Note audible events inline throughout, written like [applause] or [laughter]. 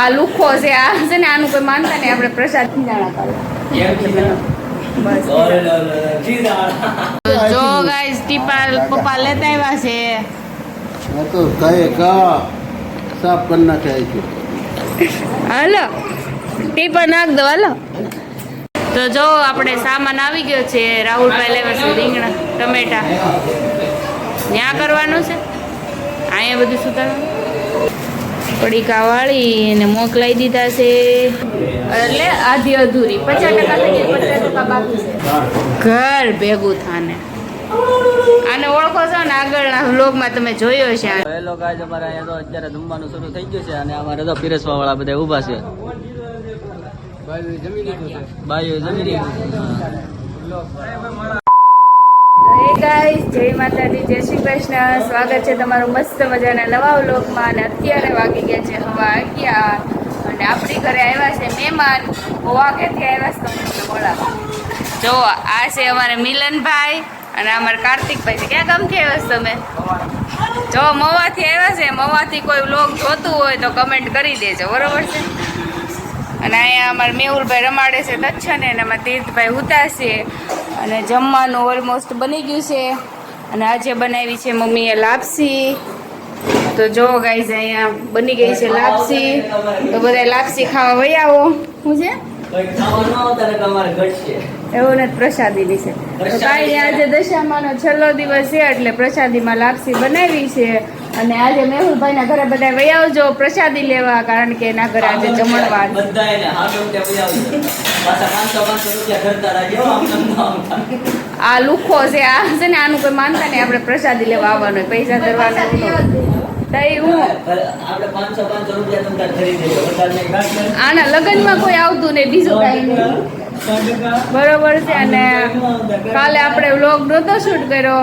આ લુખો છે આ છે ને આનું કોઈ માનતા નહીં આપણે પ્રસાદ ખીજાણા જો ગાઈસ ટીપા પપ્પા લેતા આવ્યા છે. આ તો કહે કા સાફ કરી નાખે છે. હાલો ટીપા નાખ દો હાલો. તો જો આપણે સામાન આવી ગયો છે રાહુલભાઈ લેવા છે રીંગણા ટમેટા. ત્યાં કરવાનું છે? અહીંયા બધું સુધારવાનું? પડીકા વાળી એને મોકલાઈ દીધા છે. એટલે આધી અધૂરી. પચાસ ટકા થઈ પચાસ ટકા બાકી છે. ઘર ભેગું થાને. આને ઓળખો છો ને આગળના વ્લોગમાં તમે જોયો છે. હેલો ગાઈઝ અમારે અહીંયા તો અત્યારે જમવાનું શરૂ થઈ ગયું છે અને અમારે તો પીરસવા વાળા બધા ઊભા છે. બાયું જમી લીધું હે ગાઈસ જય માતાજી, જય શ્રી કૃષ્ણ. સ્વાગત છે તમારું મસ્ત મજાના નવા વ્લોગમાં. અને અત્યારે વાગી ગયા છે હવા અગિયાર. અને આપણી ઘરે આવ્યા છે મહેમાન. વાગેથી આવ્યા છે તમને બોલા જો, આ છે અમારે મિલનભાઈ અને અમારે કાર્તિકભાઈ છે. ક્યાં ગમથી આવ્યા છો તમે? જો, મવાથી આવ્યા છે. મવાથી કોઈ વ્લોગ જોતું હોય તો કમેન્ટ કરી દેજો. બરોબર છે? અને અહીંયા અમારે મેહુલભાઈ રમાડે છે દચ્છને અને અમારા તીર્થભાઈ છે. અને જમવાનું ઓલમોસ્ટ બની ગયું છે. અને આજે બનાવી છે મમ્મીએ લાપસી. તો જો ગાઈઝ અહીંયા બની ગઈ છે લાપસી. તો બધા લાપસી ખાવા વહી આવો. શું છે? એવું નથી પ્રસાદીની છે. તો કાંઈ આજે દશામાનો છેલ્લો દિવસ છે એટલે પ્રસાદીમાં લાપસી બનાવી છે. અને આજે મેહુલભાઈના ઘરે બધા વહી આવજો પ્રસાદી લેવા કારણ કે એના ઘરે આજે જમણવાર. બધા એને ન. આ લુખો છે આ છે ને આનું કોઈ માનતા નહીં આપણે પ્રસાદી લેવા આવવાનો પૈસા ધરવાના આના લગ્નમાં કોઈ આવતું નહીં બીજું કઈ નહીં. બરોબર છે અને કાલે આપણે વ્લોગ નહોતો શૂટ કર્યો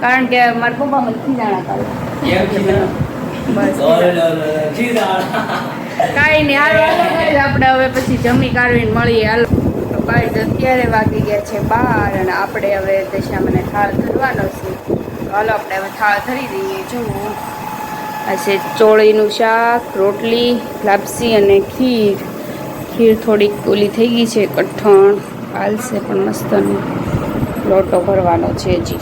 કારણ કે મારા પપ્પા મને ખીજાણા કાલે કાંઈ નહીં હાલ આપણે હવે પછી જમી કાઢવીને મળીએ. હાલો. તો ગાઈઝ અત્યારે વાગી ગયા છે બાર અને આપણે હવે દશામાને થાળ ધરવાનો છે. તો હાલો આપણે હવે થાળ ધરી દઈએ. જુઓ આ ચોળીનું શાક રોટલી લાપસી અને ખીર. ખીર થોડીક ઓલી થઈ ગઈ છે કઠણ. હાલશે પણ મસ્તનું લોટો ભરવાનો છે હજી.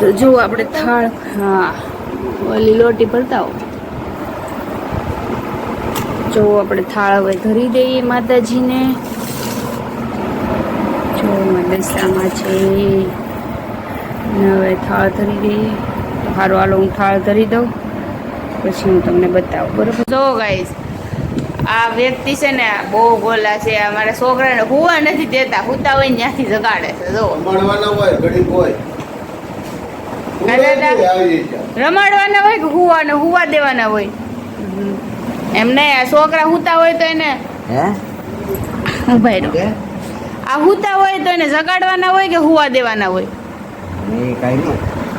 તો જુઓ આપણે થાળ હા. ઓલી લોટી ભરતા હો જો આપણે થાળ હવે ધરી દઈએ માતાજીને. જો દશામાં છે. હવે થાળ ધરી દઈએ. સારું હાલો હું થાળ ધરી દઉં. પછી હું તમને બતાવું. બરોબર? જો ગાઈશ આ વ્યક્તિ છે ને બહુ ગોલા છે. અમારા છોકરાને હુવા નથી દેતા. હુતા હોય ત્યાંથી જગાડે છે. જો. હોય હોય. રમાડવાના હોય કે હુવા ને હુવા દેવાના હોય? એમ નહીં આ છોકરા હુતા હોય તો એને ઊભા રહો. આ હુતા હોય તો એને જગાડવાના હોય કે હુવા દેવાના હોય?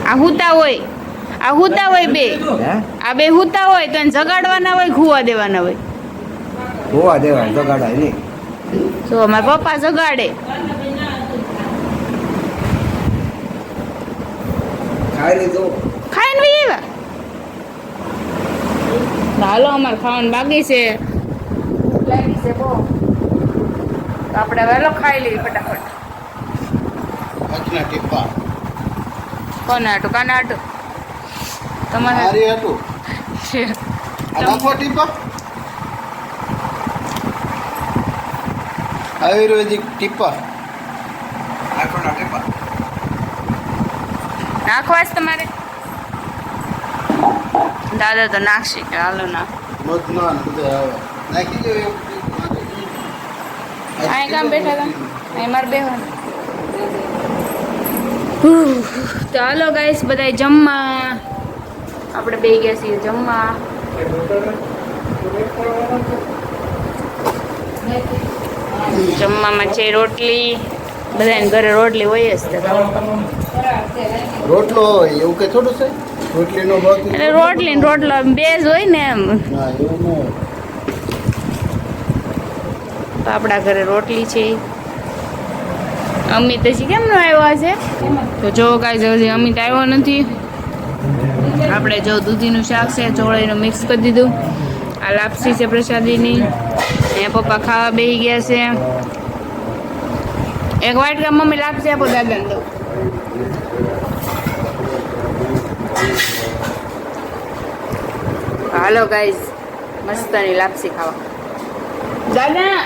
આ હુતા હોય. આ હુતા હોય બે. આ બે હુતા હોય તો એને જગાડવાના હોય હુવા દેવાના હોય? હુવા દેવાના જગાડાય નહીં. જો મારા પપ્પા જગાડે. ખાઈ લીધું. ખાઈને આવ્યા? હાલો અમારે ખાવાનું બાકી છે. લાગી છે બહુ તો આપણે વહેલો ખાઈ લઈએ ફટાફટ. આજના ટીપા. કોને આટું તમારે હારી હતું છે. નાખો ટીપા. આયુર્વેદિક ટીપા આખોના ટેપા નાખવા જ તમારે? દાદા તો નાખશે કે હાલો ના. અહીં કામ બેઠા હતા. અહીં મારે બેહવાનું. તો હાલો ગાઈસ બધા જમવા. આપણે બે ગયા છીએ જમવા. જમવામાં છે રોટલી. બધાને ઘરે રોટલી હોય જ તો. રોટલો હોય એવું કે થોડું છે? રોટલીનો એટલે રોટલી ને રોટલો બે જ હોય ને એમ. તો આપણા ઘરે રોટલી છે. અમિત હજી કેમ નો આવ્યો છે તો જો કાંઈ હજી અમિત આવ્યો નથી. આપણે જો દૂધીનું શાક છે ચોળાઈનું મિક્સ કરી દીધું. આ લાપસી છે પ્રસાદીની. એ પપ્પા ખાવા બેસી ગયા છે. એક વાટકા મમ્મી લાપસી આપો દાદાને દઉં હાલો ગાઈઝ મસ્તની લાપસી ખાવા. દાદા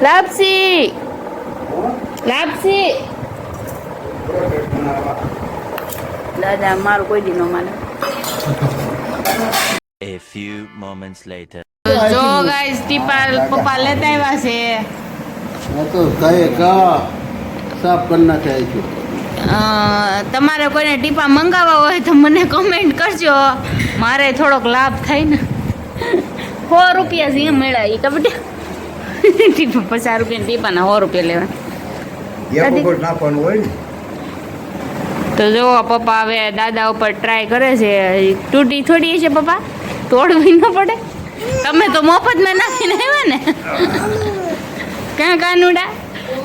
લાપસી. લાપસી. દાદા મારું કોઈ દી ન માને. A few moments later. જો ગાઈઝ ટીપા પપ્પા લેતા આવ્યા છે. તો કાંઈ કા સાફ કરી નાખ્યા છે તમારે કોઈને ટીપા મંગાવવા હોય તો મને કમેન્ટ કરજો. મારે થોડોક લાભ થાય ને. સો રૂપિયા એમ મળ્યા એ કબડે ટીપા પચાસ રૂપિયા ટીપાના સો રૂપિયા લેવા તો જો પપ્પા હવે દાદા ઉપર ટ્રાય કરે છે. તૂટી થોડી છે પપ્પા? તોડવી ન પડે? તમે તો મફતમાં નાખીને આવ્યા ને. ક્યાં કાનુડા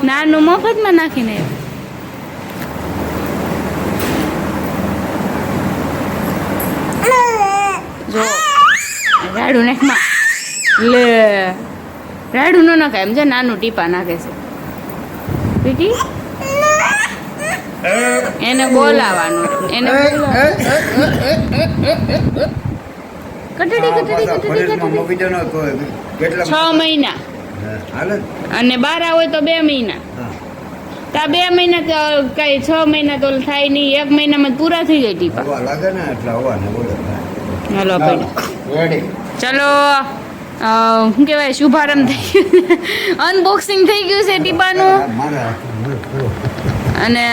નાનું મફતમાં નાખીને. જો રાડું નાખમાં. લે રાડું ન નાખાય એમ છે નાનું ટીપા નાખે છે. પીટી એને બોલાવાનું એને. કટડી કટડી છ મહિના? અને બારા હોય તો બે મહિના. તા બે મહિના તો કઈ છ મહિના તો થાય નહીં એક મહિનામાં પૂરા થઈ જાય ટીપા. લાગે ને એટલે હવા ને બોલે. હાલો ભાઈ. ચલો શું કહેવાય શુભારંભ થઈ ગયું અનબોક્સિંગ થઈ ગયું છે ટીપાનું. અને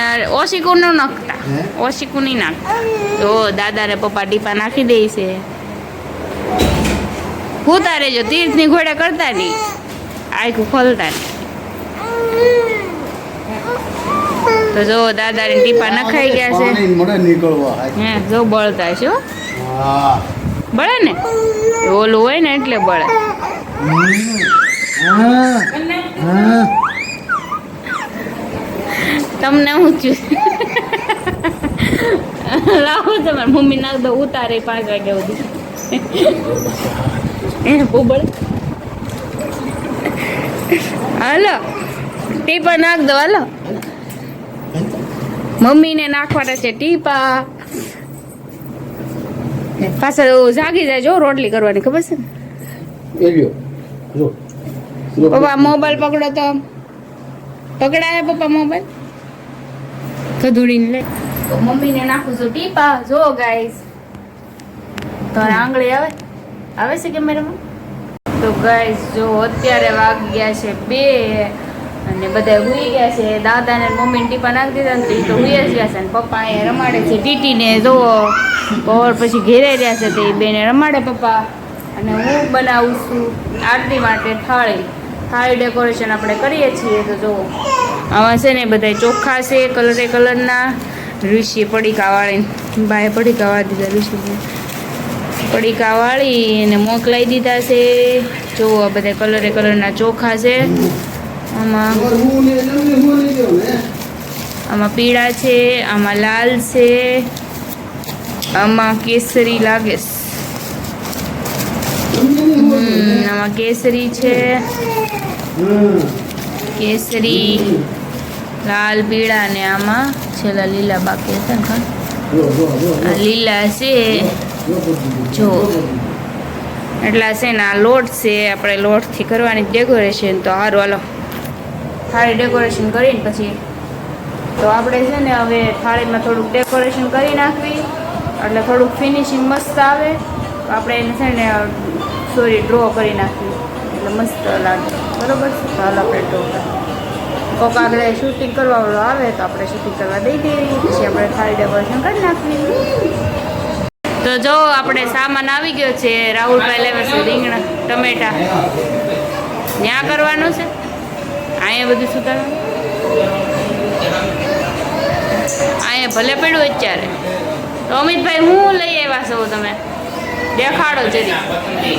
ઓશિકુ ન નાખતા. હે? ઓશિકુ નહીં નાખતા. તો દાદા ને પપ્પા ટીપા નાખી દે છે. તારે જો તીર્થની ઘોડા કરતા નહીં. આખું ખોલતા તો જો દાદાને ટીપા નખાઈ ગયા છે. હે જો બળતા છે બળે ને? ઓલું હોય ને એટલે બળે. તમને હું છું? લાવો તમારે મમ્મી નાખ દો ઉતારે પાંચ વાગ્યા સુધી એ બહુ બળે. હાલો ટીપા નાખ દો હાલો. મમ્મીને નાખવાના છે ટીપા. પાછળ જાગી જાય જો રોટલી કરવાની ખબર છે ને. પપ્પા મોબાઈલ પકડો તો. પકડાય પપ્પા મોબાઈલ? કધુડીને લે. મમ્મીને નાખું છું ટીપા. જો ગાઈસ તો આંગળી આવે? આવે છે કેમેરામાં? તો ગાઈસ જો અત્યારે વાગી ગયા છે બે અને બધા હુઈ ગયા છે. દાદા ને મમ્મી ટીપા નાખી દીધા ને તો હુઈ જ ગયા છે અને પપ્પા એ રમાડે છે. ટીટીને જુઓ ઓર પછી ઘેરે રહ્યા છે તે બેને રમાડે પપ્પા. અને હું બનાવું છું આરતી માટે થાળી. થાળી ડેકોરેશન આપણે કરીએ છીએ તો જુઓ આમાં છે ને બધા ચોખ્ખા છે, કલરે કલરના. ઋષિએ પડીકા વાળી બાએ પડીકા વાળી દીધા ઋષિને. પડીકા એને મોકલાઈ દીધા છે. જો આ બધા કલરે કલરના ચોખા છે. આમાં આમાં પીળા છે, આમાં લાલ છે, આમાં કેસરી લાગે આમાં કેસરી છે. કેસરી, લાલ, પીળા ને આમાં છેલ્લા લીલા બાકી હતા ને લીલા છે. જો. એટલે છે ને, આ લોટ છે, આપણે લોટથી કરવાની ડેકોરેશન તો સારું હાલો. થાળી ડેકોરેશન કરીને પછી તો આપણે છે ને હવે થાળીમાં થોડુંક ડેકોરેશન કરી નાખવી. એટલે થોડુંક ફિનિશિંગ મસ્ત આવે. તો આપણે એને છે ને સોરી ડ્રો કરી નાખવી. એટલે મસ્ત લાગે. બરોબર છે? તો હાલો આપણે ડ્રો કરીએ કોક આગળ શૂટિંગ કરવાવાળો આવે તો આપણે શૂટિંગ કરવા દઈ દઈએ. પછી આપણે થાળી ડેકોરેશન કરી નાખવી. તો જો આપણે સામાન આવી ગયો છે રાહુલભાઈ લેવે છે રીંગણા, ટમેટા. ત્યાં કરવાનું છે? અહીંયા બધું સુધારવાનું? અહીંયા ભલે પડ્યું અત્યારે. તો અમિતભાઈ, હું લઈ આવ્યા છો તમે? દેખાડો જરી.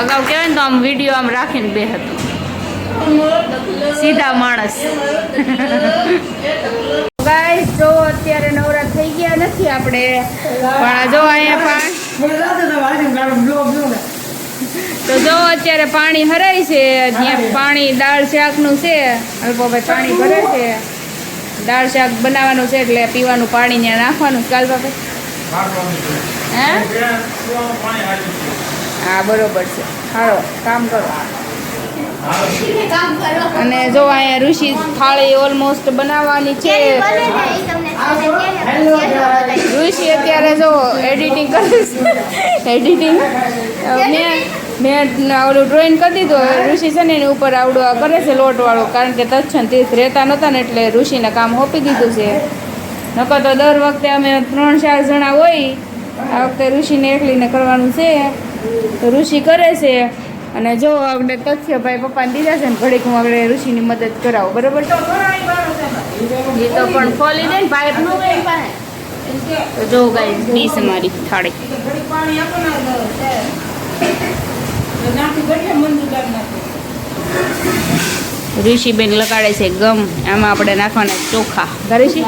અગાઉ કહેવાય ને તો આમ વીડિયો આમ રાખીને બે હતું. સીધા માણસ. ગાઈસ, જો અત્યારે નવરા થઈ ગયા નથી આપણે. પણ જો અહીંયા તો જો અત્યારે પાણી હરાય છે, જ્યાં પાણી દાળ શાકનું છે, અલ્પોભાઈ પાણી ભરે છે. દાળ શાક બનાવવાનું છે એટલે પીવાનું પાણી ત્યાં નાખવાનું. કાલ બાપે. હા? બરોબર છે. સારો કામ કરો. અને જો અહીંયા ઋષિ થાળી ઓલમોસ્ટ બનાવવાની છે. ઋષિ અત્યારે જો એડિટિંગ કરે છે. એડિટિંગ મેં મેં આવડું ડ્રોઈંગ કરી દીધું. ઋષિ છે ને એની ઉપર આવડું આ કરે છે લોટવાળું કારણ કે તચ્છન તીર્થ રહેતા નહોતા ને એટલે ઋષિને કામ હોપી દીધું છે. નકર તો દર વખતે અમે ત્રણ ચાર જણા હોય આ વખતે ઋષિને એકલીને કરવાનું છે. તો ઋષિ કરે છે. અને જો આપણે તથ્યભાઈ પપ્પાને દીધા છે ને ઘડીક હું આપણે ઋષિની મદદ કરાવું. બરોબર? એ તો પણ ખોલી દે ને પાઇપ નો જો ગાઈ ડીશ અમારી થાળી. ઋષિબેન લગાડે છે ગમ. આમાં આપણે નાખવાના ચોખા. ઋષિ?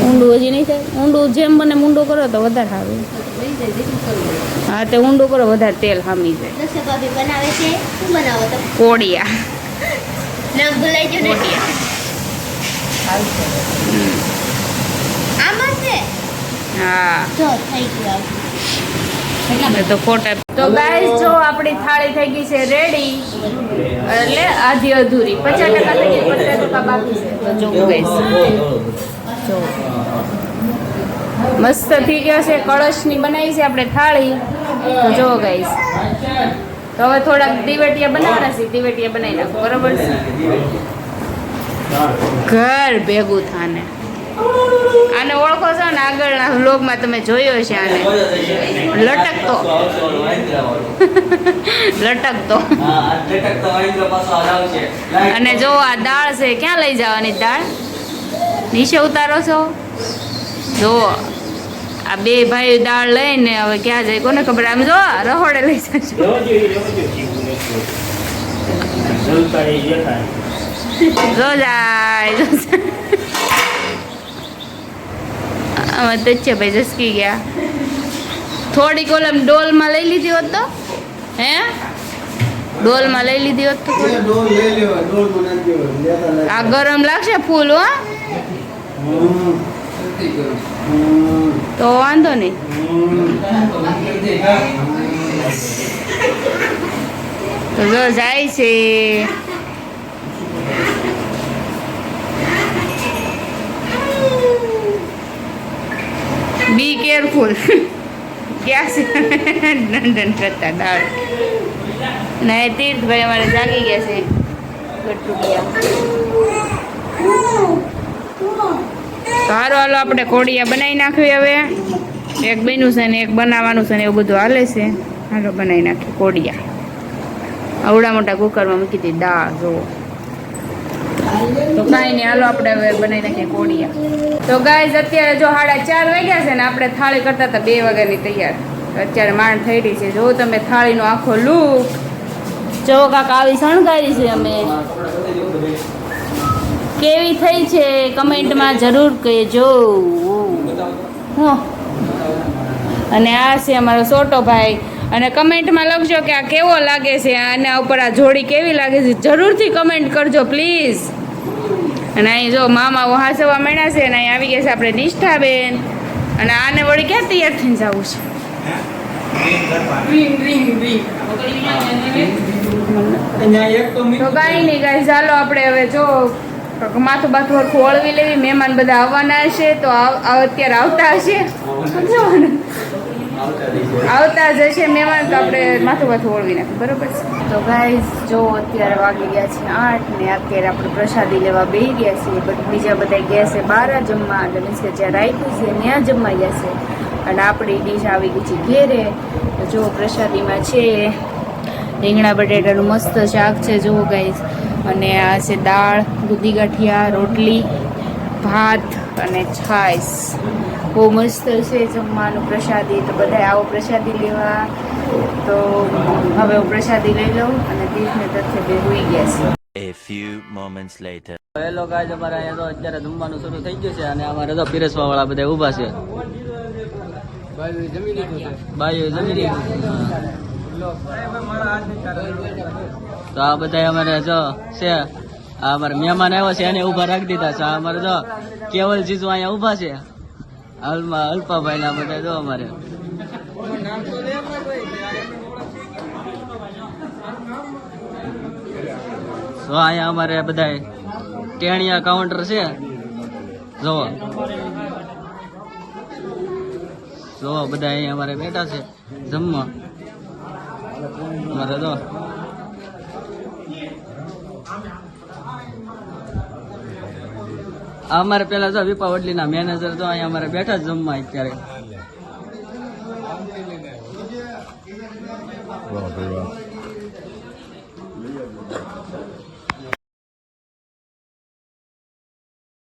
ઊંડું હજી નહીં થાય. ઊંડું જેમ બને ઊંડું કરો તો વધારે સારું. હા તે ઊંડું કરો વધારે તેલ હામી જાય. કોડિયા. તો ખોટા. તો ગાઈસ જો આપણી થાળી થઈ ગઈ છે રેડી એટલે આધી અધૂરી. પચાસ ટકા થઈ ગઈ પચાસ ટકા બાકી છે. તો જો ગાઈસ. જો. મસ્ત થઈ ગયો છે કળશની બનાવી છે આપણે થાળી. તો જો ગાઈસ તો હવે થોડાક દિવેટિયા બનાવવાના છે દિવેટિયા બનાવી નાખો બરોબર છે? ઘર ભેગું થાને. આને ઓળખો છો ને આગળના વ્લોગમાં તમે જોયો છે આને. લટકતો. [laughs] લટકતો. અને જો આ દાળ છે ક્યાં લઈ જવાની દાળ? નીચે ઉતારો છો? જો આ બે ભાઈ દાળ લઈને હવે ક્યાં જાય કોને ખબર? આમ જો રહોડે લઈ જજો. જો જાય હવે. તો છે ભાઈ જસકી ગયા. થોડીક કોલમ ડોલમાં લઈ લીધી હોત તો? હે? ડોલમાં લઈ લીધી હોત તો. આ ગરમ લાગશે ફૂલ હો. તો વાંધો નહીં. તો જો જાય છે. બી કેરફુલ છે. દંડન કરતા દાળ. ને તીર્થભાઈ અમારે જાગી ગયા છે. ગટુડિયા સારું હાલો આપણે કોડિયા બનાવી નાખવી હવે. એક બન્યું છે ને એક બનાવવાનું છે ને એવું બધું હાલે છે. હાલો, બનાવી નાખીએ કોડિયા. આવડા મોટા કુકરમાં મૂકી દીધી દાળ જો તો કાંઈ નહીં, હાલો, આપણે હવે બનાવી નાખીએ કોડિયા. તો ગાય અત્યારે જો સાડા ચાર વાગ્યા છે ને, આપણે થાળી કરતા હતા બે વાગ્યાની તૈયાર. અત્યારે માંડ થઈ રહી છે. જો તમે થાળીનો આખો લૂક જો કાક આવી શણગારી છે અમે. કેવી થઈ છે કમેન્ટમાં જરૂર કહેજો. હો. અને આ છે અમારો સોટો ભાઈ. અને કમેન્ટમાં લખજો કે આ કેવો લાગે છે અને આ ઉપર આ જોડી કેવી લાગે છે. જરૂરથી કમેન્ટ કરજો પ્લીઝ. અને અહીં જો મામા હાસવા મળ્યા છે અને અહીં આવી ગયા છે આપણે નિષ્ઠાબેન. અને આને વળી ક્યાં તૈયાર થઈને જવું છે? તો કાંઈ નહીં કાંઈ ચાલો આપણે હવે જો માથું બાથું હરખું ઓળવી લેવી, મહેમાન બધા આવવાના હશે, તો અત્યારે આવતા હશે? આવતા જ હશે મહેમાન, તો આપણે માથું બાથું ઓળવી નાખીએ, બરોબર છે? તો ગાઈઝ જો અત્યારે વાગી ગયા છે આઠ ને અત્યારે આપણે પ્રસાદી લેવા બેસી ગયા બટ બીજા બધા ગયા છે બાર જમવા, એટલે મીન્સ કે જ્યાં રાખ્યું છે ત્યાં જમવા ગયા છે. અને આપણી ડીશ આવી ગઈ છે ઘેરે. જો પ્રસાદીમાં છે રીંગણા બટેટાનું મસ્ત શાક છે, જુઓ ગાઈઝ અને આ છે દાળ દૂધી ગાંઠિયા રોટલી ભાત અને છાશ. બહુ મસ્ત છે જમવાનું પ્રસાદી. તો બધા આવો પ્રસાદી લેવા. તો હવે હું પ્રસાદી લઈ લઉં અને દીપને તરફે બે હોઈ ગયા છે. A few moments later. Hello guys અમારે અહીંયા તો અત્યારે જમવાનું શરૂ થઈ ગયું છે અને અમારે તો પીરસવા વાળા બધા ઊભા છે. બાયું જમી લીધું તો આ બધા અમારે જો છે, આ અમારે મહેમાન આવ્યો છે, એને ઊભા રાખી દીધા છે. અમારે જો કેવલ જીજુ અહીંયા ઊભા છે. હાલમાં અલ્પાભાઈ ના બધા જો અમારે. તો અહીંયા અમારે બધા ટેણિયા કાઉન્ટર છે. જોવો જોવો બધા અહીંયા અમારે બેઠા છે જમવા. અમારે તો અમારે પેલા જો વિપા વડલી ના મેનેજર તો અહીંયા અમારે બેઠા જ જમવા અત્યારે.